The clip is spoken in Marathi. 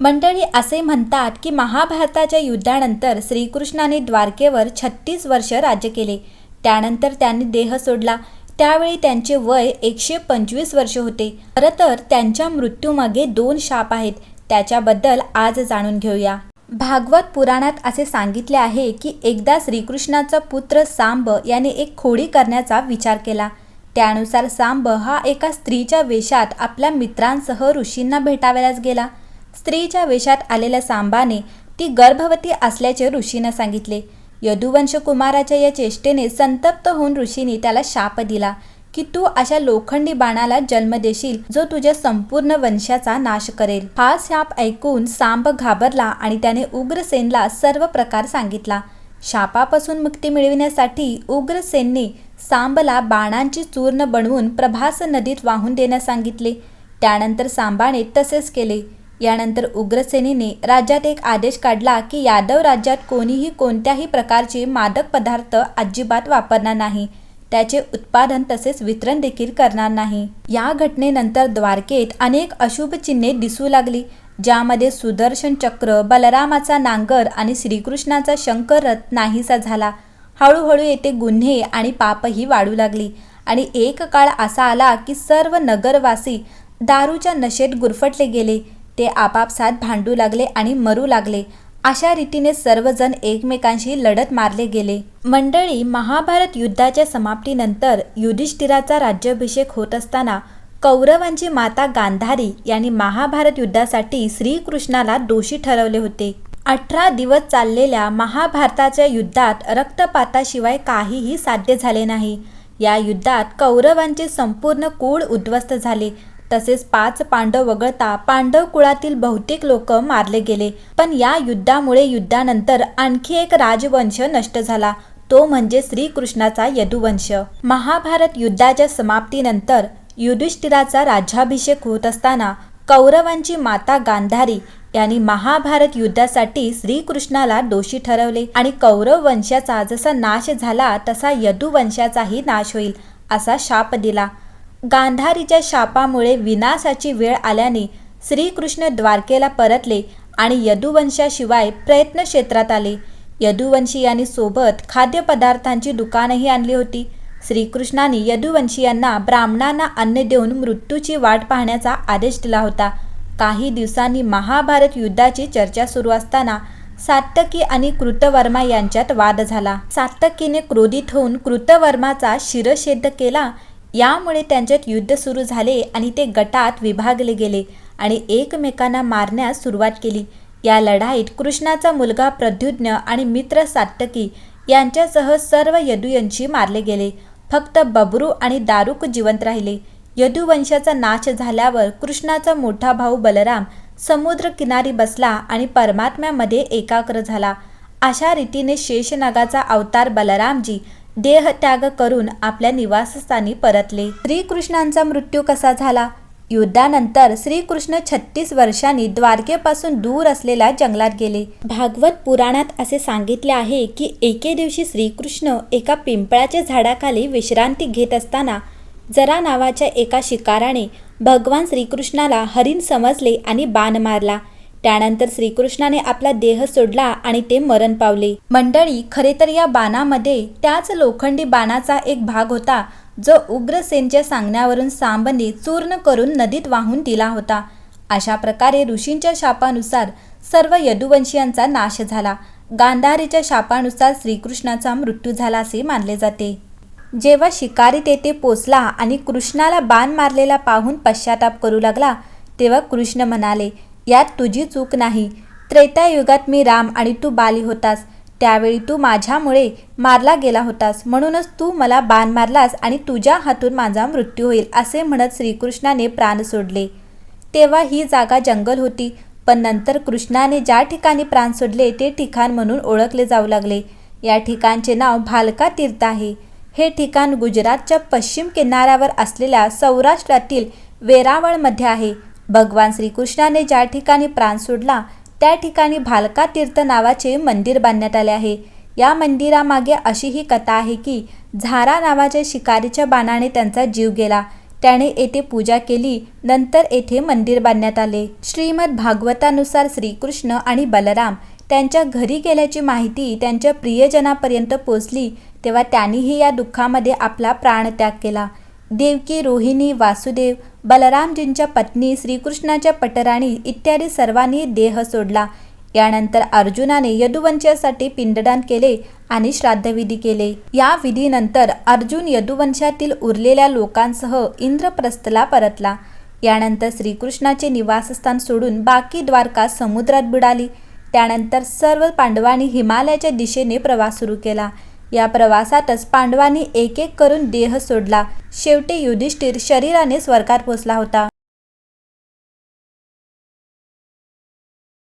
मंडळी असे म्हणतात की महाभारताच्या युद्धानंतर श्रीकृष्णाने द्वारकेवर छत्तीस वर्ष राज्य केले. त्यानंतर त्यांनी देह सोडला. त्यावेळी त्यांचे वय एकशे पंचवीस वर्ष होते. खरं तर त्यांच्या मृत्यूमागे दोन शाप आहेत. त्याच्याबद्दल आज जाणून घेऊया. भागवत पुराणात असे सांगितले आहे की एकदा श्रीकृष्णाचा पुत्र सांब याने एक खोडी करण्याचा विचार केला. त्यानुसार सांब हा एका स्त्रीच्या वेशात आपल्या मित्रांसह ऋषींना भेटावयास गेला. स्त्रीच्या वेशात आलेल्या सांबाने ती गर्भवती असल्याचे ऋषीनं सांगितले. यदुवंश कुमाराच्या या चेष्टेने संतप्त होऊन ऋषीने त्याला शाप दिला की तू अशा लोखंडी बाणाला जन्म देशील जो तुझ्या संपूर्ण वंशाचा नाश करेल. हा शाप ऐकून सांब घाबरला आणि त्याने उग्रसेनला सर्व प्रकार सांगितला. शापापासून मुक्ती मिळविण्यासाठी उग्रसेनने सांबला बाणांची चूर्ण बनवून प्रभास नदीत वाहून देण्यास सांगितले. त्यानंतर सांबाने तसेच केले. यानंतर उग्रसेनेने राज्यात एक आदेश काढला की यादव राज्यात कोणीही कोणत्याही प्रकारचे मादक पदार्थ अजिबात वापरणार नाही. त्याचे उत्पादन तसेच वितरण देखील करणार नाही. या घटनेनंतर द्वारकेत अनेक अशुभ चिन्हे दिसू लागली ज्यामध्ये सुदर्शन चक्र बलरामाचा नांगर आणि श्रीकृष्णाचा शंकररथ नाहीसा झाला. हळूहळू येथे गुन्हे आणि पापही वाढू लागली आणि एक काळ असा आला की सर्व नगरवासी दारूच्या नशेत गुरफटले गेले. ते आपापसात भांडू लागले आणि मरू लागले. अशा रीतीने सर्वजण एकमेकांशी लढत मारले गेले. मंडळी महाभारत युद्धाच्या समाप्तीनंतर युधिष्ठिराचा राज्याभिषेक होत असताना कौरवांची माता गांधारी यांनी महाभारत युद्धासाठी श्रीकृष्णाला दोषी ठरवले होते. अठरा दिवस चाललेल्या महाभारताच्या युद्धात रक्तपाताशिवाय काहीही साध्य झाले नाही. या युद्धात कौरवांचे संपूर्ण कूळ उद्ध्वस्त झाले तसेच पाच पांडव वगळता पांडव कुळातील बहुतेक लोक मारले गेले. पण या युद्धामुळे युद्धानंतर आणखी एक राजवंश नष्ट झाला. तो म्हणजे श्रीकृष्णाचा यदुवंश. महाभारत युद्धाच्या समाप्तीनंतर युधिष्ठिराचा राज्याभिषेक होत असताना कौरवांची माता गांधारी यांनी महाभारत युद्धासाठी श्रीकृष्णाला दोषी ठरवले आणि कौरव वंशाचा जसा नाश झाला तसा यदुवंशाचाही नाश होईल असा शाप दिला. गांधारीच्या शापामुळे विनाशाची वेळ आल्याने श्रीकृष्ण द्वारकेला परतले आणि यदुवंशाशिवाय प्रयत्न क्षेत्रात आले. यदुवंशीयांनी सोबत खाद्यपदार्थांची दुकानही आणली होती. श्रीकृष्णाने यदुवंशीयांना ब्राह्मणांना अन्न देऊन मृत्यूची वाट पाहण्याचा आदेश दिला होता. काही दिवसांनी महाभारत युद्धाची चर्चा सुरू असताना सातकी आणि कृतवर्मा यांच्यात वाद झाला. सातकीने क्रोधित होऊन कृतवर्माचा शिरच्छेद केला. यामुळे त्यांच्यात युद्ध सुरू झाले आणि ते गटात विभागले गेले आणि एकमेकांना मारण्यास सुरुवात केली. या लढाईत कृष्णाचा मुलगा प्रद्युज्ञ आणि मित्र सात्यकी यांच्यासह सर्व यदुवंशी मारले गेले. फक्त बबरू आणि दारुक जिवंत राहिले. यदुवंशाचा नाश झाल्यावर कृष्णाचा मोठा भाऊ बलराम समुद्र किनारी बसला आणि परमात्म्यामध्ये एकाग्र झाला. अशा रीतीने शेषनागाचा अवतार बलरामजी देहत्याग करून आपल्या निवासस्थानी परतले. श्रीकृष्णांचा मृत्यू कसा झाला? युद्धानंतर श्रीकृष्ण छत्तीस वर्षांनी द्वारकेपासून दूर असलेल्या जंगलात गेले. भागवत पुराणात असे सांगितले आहे की एके दिवशी श्रीकृष्ण एका पिंपळाच्या झाडाखाली विश्रांती घेत असताना जरा नावाच्या एका शिकाराने भगवान श्रीकृष्णाला हरिण समजले आणि बाण मारला. त्यानंतर श्रीकृष्णाने आपला देह सोडला आणि ते मरण पावले. मंडळी खरे तर या बाणामध्ये त्याच लोखंडी बाणाचा एक भाग होता जो उग्रसेनच्या सांगण्यावरून सांबने चूर्ण करून नदीत वाहून दिला होता. अशा प्रकारे ऋषींच्या शापानुसार सर्व यदुवंशीयांचा नाश झाला. गांधारीच्या शापानुसार श्रीकृष्णाचा मृत्यू झाला असे मानले जाते. जेव्हा शिकारी तेथे पोचला आणि कृष्णाला बाण मारलेला पाहून पश्चाताप करू लागला तेव्हा कृष्ण म्हणाले यात तुझी चूक नाही. त्रेतायुगात मी राम आणि तू बाली होतास. त्यावेळी तू माझ्यामुळे मारला गेला होतास. म्हणूनच तू मला बाण मारलास आणि तुझ्या हातून माझा मृत्यू होईल असे म्हणत श्रीकृष्णाने प्राण सोडले. तेव्हा ही जागा जंगल होती. पण नंतर कृष्णाने ज्या ठिकाणी प्राण सोडले ते ठिकाण म्हणून ओळखले जाऊ लागले. या ठिकाणचे नाव भालका तीर्थ आहे. हे ठिकाण गुजरातच्या पश्चिम किनाऱ्यावर असलेल्या सौराष्ट्रातील वेरावळमध्ये आहे. भगवान श्रीकृष्णाने ज्या ठिकाणी प्राण सोडला त्या ठिकाणी भालका तीर्थ नावाचे मंदिर बांधण्यात आले आहे. या मंदिरामागे अशी ही कथा आहे की झारा नावाच्या शिकारीच्या बाणाने त्यांचा जीव गेला. त्याने येथे पूजा केली नंतर येथे मंदिर बांधण्यात आले. श्रीमद भागवतानुसार श्रीकृष्ण आणि बलराम त्यांच्या घरी गेल्याची माहिती त्यांच्या प्रियजनापर्यंत पोचली तेव्हा त्यांनीही या दुःखामध्ये आपला प्राणत्याग केला. देवकी रोहिणी वासुदेव बलरामजींच्या पत्नी श्रीकृष्णाच्या पटराणी इत्यादी सर्वांनी देह सोडला. यानंतर अर्जुनाने यदुवंशासाठी पिंडदान केले आणि श्राद्धविधी केले. या विधीनंतर अर्जुन यदुवंशातील उरलेल्या लोकांसह इंद्रप्रस्थला परतला. यानंतर श्रीकृष्णाचे निवासस्थान सोडून बाकी द्वारका समुद्रात बुडाली. त्यानंतर सर्व पांडवांनी हिमालयाच्या दिशेने प्रवास सुरू केला. या प्रवासातच पांडवांनी एक एक करून देह सोडला. शेवटी युधिष्ठिर शरीराने स्वर्गात पोचला होता.